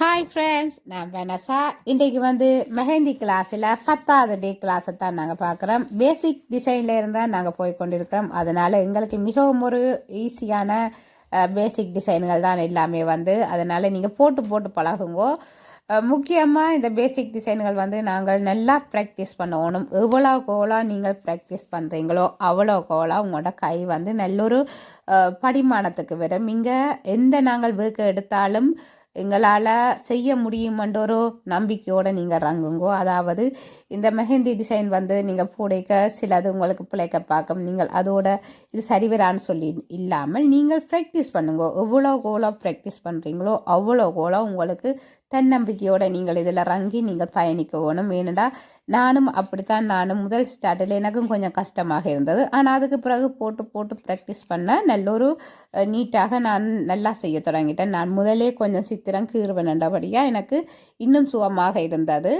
Hi friends நான் Vanessa இன்றைக்கு வந்து மெஹந்தி கிளாஸில் பத்தாவது டே கிளாஸை தான் நாங்கள் பார்க்குறோம். பேசிக் டிசைனில் இருந்தால் நாங்கள் போய் கொண்டிருக்கிறோம் அதனால் எங்களுக்கு மிகவும் ஒரு ஈஸியான பேசிக் டிசைன்கள் தான் எல்லாமே வந்து. அதனால் நீங்கள் போட்டு போட்டு பழகுங்கோ. முக்கியமாக இந்த பேசிக் டிசைன்கள் வந்து நாங்கள் நல்லா ப்ராக்டிஸ் பண்ணணும். எவ்வளோ கோலாக நீங்கள் ப்ராக்டிஸ் பண்ணுறீங்களோ அவ்வளோ கோலாக உங்களோட கை வந்து நல்லொரு படிமானத்துக்கு வரும். இங்கே எந்த நாங்கள் வேர்க்கு எடுத்தாலும் எங்களால் செய்ய முடியுமென்ற ஒரு நம்பிக்கையோடு நீங்கள் இறங்குங்கோ. அதாவது இந்த மெஹந்தி டிசைன் வந்து நீங்கள் பூடைக்க சிலது உங்களுக்கு பிழைக்க பார்க்கும். நீங்கள் அதோட இது சரிவரான்னு சொல்லி இல்லாமல் நீங்கள் ப்ராக்டிஸ் பண்ணுங்க. எவ்வளோ கோலோ ப்ராக்டிஸ் பண்ணுறீங்களோ அவ்வளோ கோலோ உங்களுக்கு தன்னம்பிக்கையோட நீங்கள் இதில் இறங்கி நீங்கள் பயணிக்க வேணும். ஏனெண்டா நானும் அப்படித்தான். நானும் முதல் ஸ்டார்டில் எனக்கும் கொஞ்சம் கஷ்டமாக இருந்தது. ஆனால் அதுக்கு பிறகு போட்டு போட்டு ப்ராக்டிஸ் பண்ண நல்ல ஒரு நீட்டாக நான் நல்லா செய்ய தொடங்கிட்டேன். நான் முதலே கொஞ்சம் சித்திரம் கீறுவனண்டபடியாக எனக்கு இன்னும் சுகமாக இருந்தது.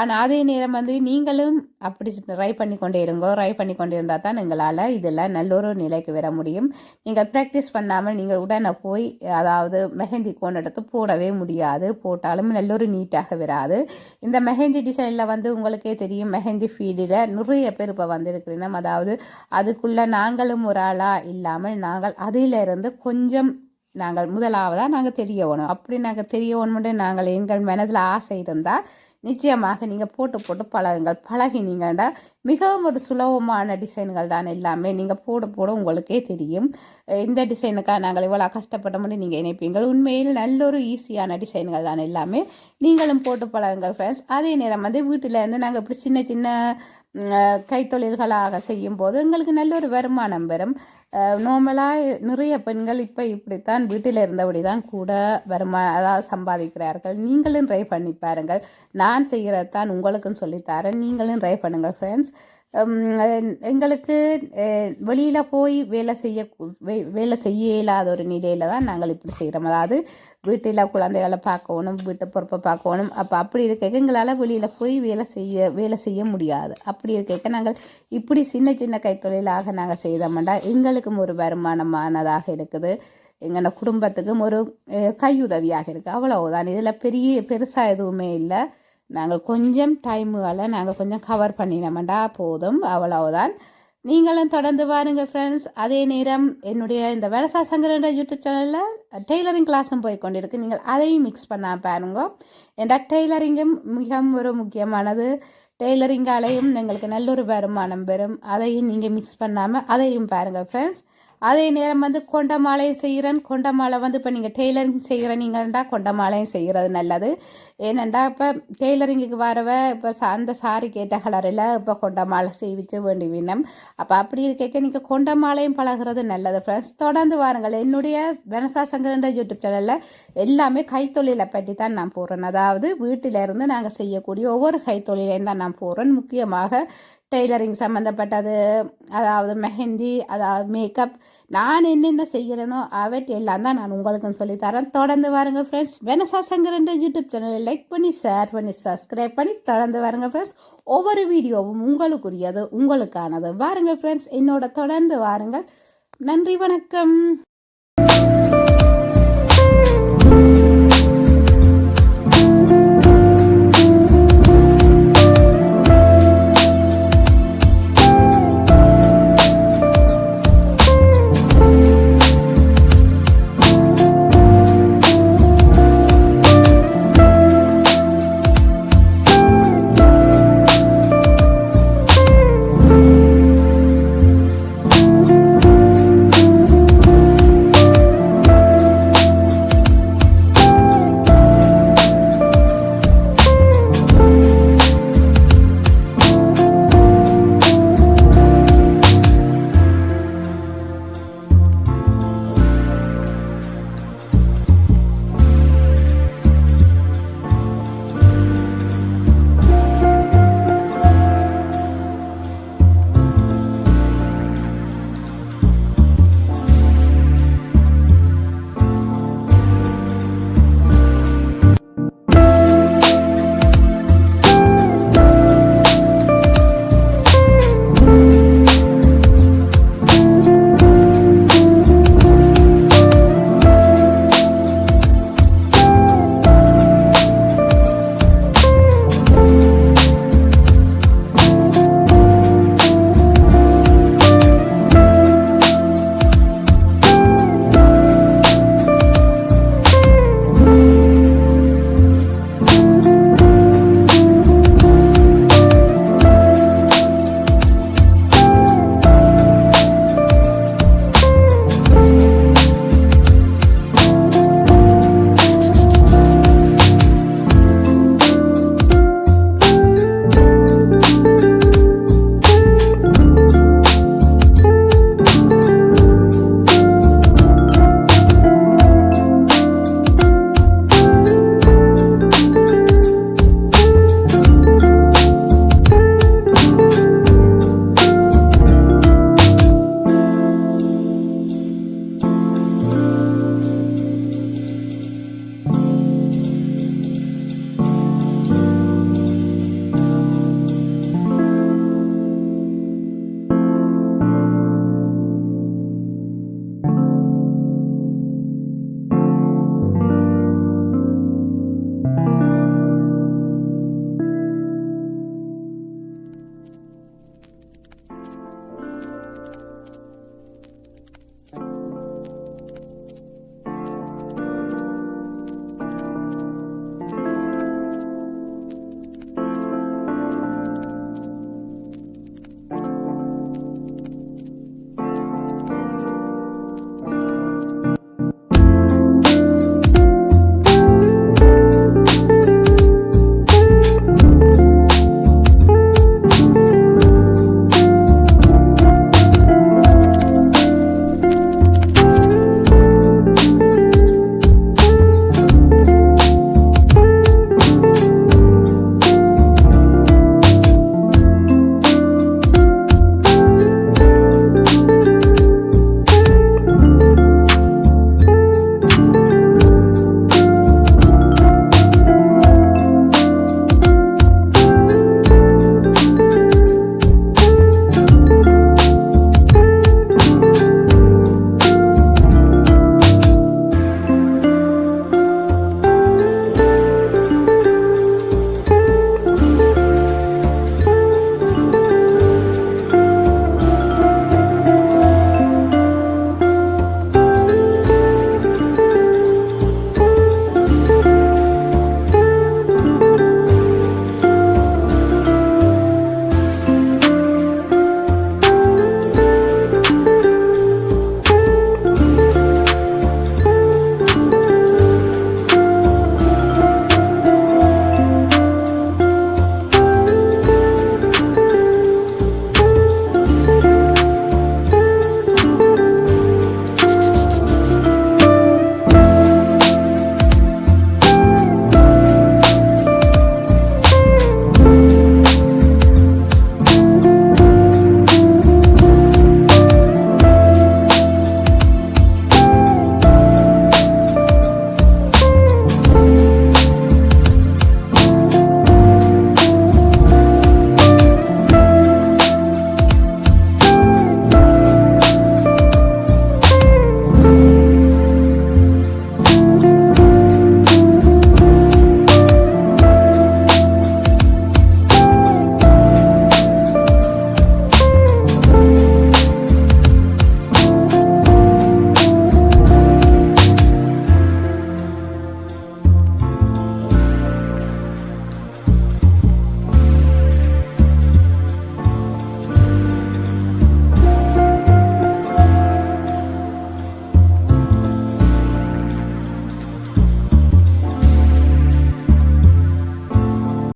ஆனால் அதே நேரம் வந்து நீங்களும் அப்படி ட்ரை பண்ணி கொண்டே இருங்கோ ட்ரை பண்ணி கொண்டு இருந்தால் தான் எங்களால் இதில் நல்ல ஒரு நிலைக்கு வர முடியும். நீங்கள் ப்ராக்டிஸ் பண்ணாமல் நீங்கள் உடனே போய் அதாவது மெஹந்தி கோன் எடுத்து போடவே முடியாது. போட்டாலும் நல்ல ஒரு நீட்டாக வராது. இந்த மெஹந்தி டிசைனில் வந்து உங்களுக்கே தெரியும் மெஹந்தி ஃபீல்டில் நிறைய பேர் இப்போ வந்திருக்கிறோம் அதாவது அதுக்குள்ளே நாங்களும் ஒரு ஆளாக இல்லாமல் நாங்கள் அதிலிருந்து கொஞ்சம் நாங்கள் முதலாவதாக நாங்கள் தெரிய வேணும். அப்படி நாங்கள் தெரிய வேணும்னு நாங்கள் எங்கள் மனதில் ஆசை இருந்தால் நிச்சயமாக நீங்கள் போட்டு போட்டு பழகுங்கள். பழகினீங்கன்னா மிகவும் ஒரு சுலபமான டிசைன்கள் தான் எல்லாமே. நீங்கள் போட போட உங்களுக்கே தெரியும். இந்த டிசைனுக்காக நாங்கள் இவ்வளோ கஷ்டப்பட்டோம்னு நீங்கள் இணைப்பீங்கள். உண்மையில் நல்ல ஒரு ஈஸியான டிசைன்கள் தான் எல்லாமே. நீங்களும் போட்டு பழகுங்கள் ஃப்ரெண்ட்ஸ் அதே நேரம் வந்து வீட்டில் இருந்து நாங்கள் இப்படி சின்ன சின்ன கைத்தொழில்களாக செய்யும்போது எங்களுக்கு நல்ல ஒரு வருமானம் வரும். நார்மலாக நிறைய பெண்கள் இப்போ இப்படித்தான் வீட்டில் இருந்தபடி தான் கூட வருமா அதாவது சம்பாதிக்கிறார்கள். நீங்களும் ட்ரை பண்ணி பாருங்கள். நான் செய்கிறதான் உங்களுக்கும் சொல்லித்தரேன் நீங்களும் ட்ரை பண்ணுங்கள் ஃப்ரெண்ட்ஸ் எங்களுக்கு வெளியில் போய் வேலை செய்ய வே- வேலை செய்ய இயலாத ஒரு நிலையில் தான் நாங்கள் இப்படி செய்கிறோம் அதாவது வீட்டில் குழந்தைகளை பார்க்கணும் வீட்டு பொறுப்பை பார்க்கணும். அப்போ அப்படி இருக்க எங்களால் வெளியில் போய் வேலை செய்ய வேலை செய்ய முடியாது. அப்படி இருக்க நாங்கள் இப்படி சின்ன சின்ன கைத்தொழிலாக நாங்கள் செய்தோம்னா எங்களுக்கும் ஒரு வருமானமானதாக இருக்குது. எங்கள் குடும்பத்துக்கும் ஒரு கையுதவியாக இருக்குது. அவ்வளவுதான். இதில் பெரிய பெருசாக எதுவுமே இல்லை. நாங்கள் கொஞ்சம் டைமுகளை நாங்கள் கொஞ்சம் கவர் பண்ணினோம்டா போதும் அவ்வளவுதான். நீங்களும் தொடர்ந்து பாருங்கள் ஃப்ரெண்ட்ஸ் அதே நேரம் என்னுடைய இந்த வேலசா சங்கரன்ற யூடியூப் சேனலில் டெய்லரிங் கிளாஸும் போய் கொண்டிருக்கு. நீங்கள் அதையும் மிக்ஸ் பண்ணால் பாருங்க. ஏன்டா டெய்லரிங்கும் மிகவும் ஒரு முக்கியமானது. டெய்லரிங்காலையும் எங்களுக்கு நல்ல ஒரு வருமானம் பெறும். அதையும் நீங்கள் மிக்ஸ் பண்ணாமல் அதையும் பாருங்கள் ஃப்ரெண்ட்ஸ் அதே நேரம் வந்து கொண்ட மாலையும் செய்கிறேன். கொண்ட மாலை வந்து இப்போ நீங்கள் டெய்லரிங் செய்கிற நீங்கள்டா கொண்ட மாலையும் செய்கிறது நல்லது. ஏனெண்டா இப்போ டெய்லரிங்குக்கு வரவ இப்போ சா- அந்த சாரி கேட்ட கலரில் இப்போ கொண்ட மாலை செய்விச்சு வேண்டி வினம் அப்போ அப்படி இருக்க நீங்கள் கொண்ட மாலையும் பழகுறது நல்லது ஃப்ரெண்ட்ஸ் தொடர்ந்து வாருங்கள். என்னுடைய வெனசா சங்கரன்ற யூடியூப் சேனலில் எல்லாமே கைத்தொழிலை பற்றி தான் நான் போடுறேன். அதாவது வீட்டில இருந்து நாங்கள் செய்யக்கூடிய ஒவ்வொரு கைத்தொழிலையும் தான் நான் போடுறேன். முக்கியமாக டெய்லரிங் சம்மந்தப்பட்டது அதாவது மெஹந்தி அதாவது மேக்கப் நான் என்னென்ன செய்கிறேனோ அவற்றை எல்லாம் தான் நான் உங்களுக்கும் சொல்லித்தரேன் தொடர்ந்து வாருங்க ஃப்ரெண்ட்ஸ் வெனசா சங்கரன் யூடியூப் சேனலை லைக் பண்ணி ஷேர் பண்ணி சப்ஸ்கிரைப் பண்ணி தொடர்ந்து வாருங்க ஃப்ரெண்ட்ஸ் ஒவ்வொரு வீடியோவும் உங்களுக்குரியது உங்களுக்கானது. வாருங்க ஃப்ரெண்ட்ஸ் என்னோட தொடர்ந்து வாருங்கள். நன்றி வணக்கம்.